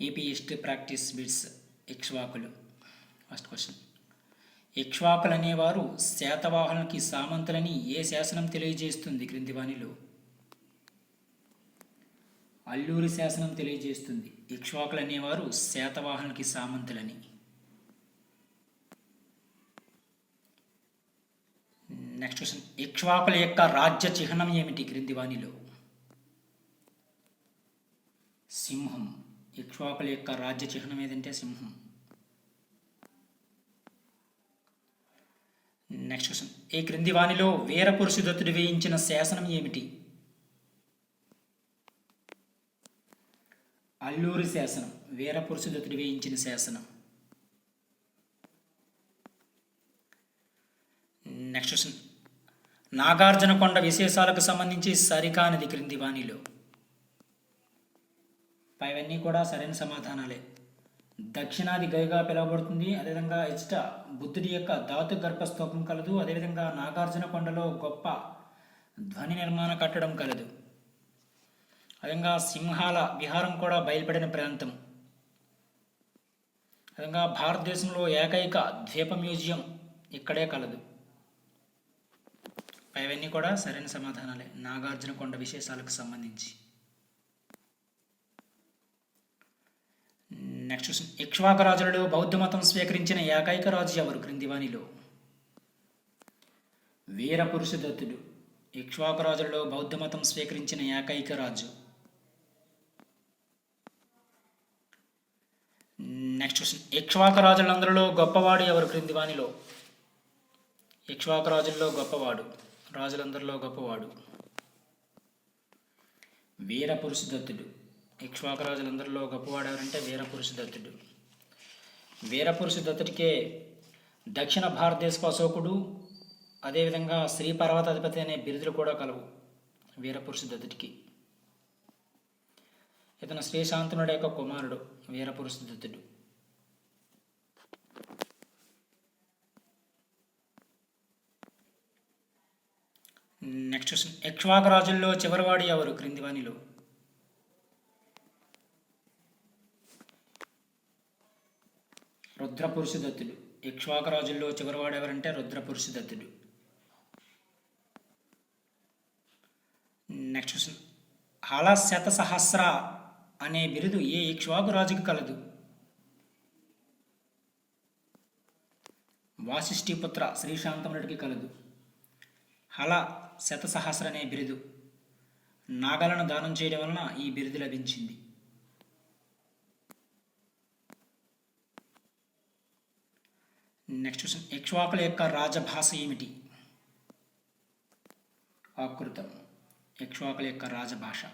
AP history practice bits ఇక్ష్వాకులు first question ఇక్ష్వాకులు అనేవారు శాతవాహనులకి సామంతులని ఏ శాసనం తెలియజేస్తుంది? క్రింది వాణిలో అల్లూరి శాసనం తెలియజేస్తుంది. ఇక్ష్వాకులు అనేవారు శాతవాహనులకి సామంతులని. నెక్స్ట్ క్వశ్చన్ ఇక్ష్వాకుల యొక్క రాజ్య చిహ్నం ఏమిటి? క్రింది వాణిలో సింహం. ఇక్ష్వాకుల యొక్క రాజ్య చిహ్నం ఏదంటే సింహం. నెక్స్ట్ క్వశ్చన్ ఈ క్రింది వాణిలో వీరపురుషుదత్తుడు వేయించిన శాసనం ఏమిటి? అల్లూరి శాసనం. వీరపురుషుదత్తుడు వేయించిన శాసనం. నెక్స్ట్ క్వశ్చన్ నాగార్జున కొండ విశేషాలకు సంబంధించి సరికానిది క్రింది వాణిలో పైవన్నీ కూడా సరైన సమాధానాలే. దక్షిణాది గైగా పిలువబడుతుంది. అదేవిధంగా ఇష్ట బుద్ధుడి యొక్క ధాతు గర్భస్తూపం కలదు. అదేవిధంగా నాగార్జున కొండలో గొప్ప ధ్వని నిర్మాణ కట్టడం కలదు. అదేవిధంగా సింహాల విహారం కూడా బయలుపడిన ప్రాంతం. అదేవిధంగా భారతదేశంలో ఏకైక ద్వీప మ్యూజియం ఇక్కడే కలదు. పైవన్నీ కూడా సరైన సమాధానాలే. నాగార్జున కొండ విశేషాలకు సంబంధించి. నెక్స్ట్ క్వశ్చన్ ఇక్ష్వాక రాజులలో బౌద్ధ మతం స్వీకరించిన ఏకైక రాజు ఎవరు? క్రిందివానిలో వీరపురుషదత్తుడు. ఇక్ష్వాక రాజులలో బౌద్ధ మతం స్వీకరించిన ఏకైక రాజు. నెక్స్ట్ క్వశ్చన్ ఇక్ష్వాక రాజులందరిలో గొప్పవాడు ఎవరు? క్రిందివానిలో ఇక్ష్వాక రాజుల్లో గొప్పవాడు. రాజులందరిలో గొప్పవాడు. వీరపురుషదత్తుడు. ఇక్ష్వాక రాజులందరిలో గొప్పవాడు ఎవరంటే వీరపురుషదత్తుడు. వీరపురుషదత్తుడికే దక్షిణ భారతదేశపు అశోకుడు అదేవిధంగా శ్రీ పర్వతాధిపతి అనే బిరుదులు కూడా కలవు వీరపురుషదత్తుడికి. ఇతను శ్రీశాంతనుడి యొక్క కుమారుడు వీరపురుషదత్తుడు. Next question. ఇక్ష్వాక రాజుల్లో చివరివాడు ఎవరు? క్రింది వాణిలో రుద్రపురుషదత్తుడు. ఇక్ష్వాక రాజుల్లో చివరివాడు ఎవరంటే రుద్రపురుషదత్తుడు. నెక్స్ట్ క్వశ్చన్ హళ సహస్ర అనే బిరుదు ఏ ఇక్ష్వాకు రాజుకి కలదు? వాసిష్ఠిపుత్ర శ్రీశాంతముడికి కలదు. హల శత సహస్ర అనే బిరుదు నాగలను దానం చేయడం వలన ఈ బిరుదు లభించింది. నెక్స్ట్ క్వశ్చన్ ఇక్ష్వాకుల యొక్క రాజభాష ఏమిటి? ఆకృతం. ఇక్ష్వాకుల యొక్క రాజభాష.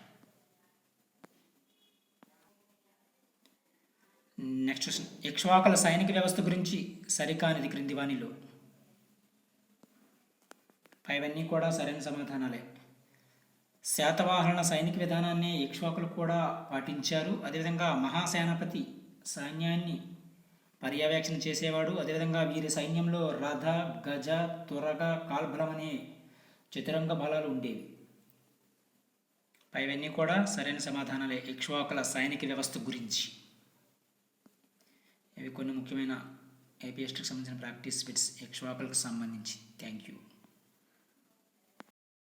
నెక్స్ట్ క్వశ్చన్ ఇక్ష్వాకుల సైనిక వ్యవస్థ గురించి సరికానిది క్రింది వాణిలో పైవన్నీ కూడా సరైన సమాధానాలే. శాతవాహన సైనిక విధానాన్ని ఇక్ష్వాకులు కూడా పాటించారు. అదేవిధంగా మహాసేనాపతి సైన్యాన్ని పర్యవేక్షణ చేసేవాడు. అదేవిధంగా వీరి సైన్యంలో రథ గజ తురగ కాల్బలం అనే చతురంగ బలాలు ఉండేవి. పైవన్నీ కూడా సరైన సమాధానాలే. ఇక్ష్వాకుల సైనిక వ్యవస్థ గురించి. ఇవి కొన్ని ముఖ్యమైన ఏపీఎస్టీకి సంబంధించిన ప్రాక్టీస్ బిట్స్ ఇక్ష్వాకులకు సంబంధించి. Thank you.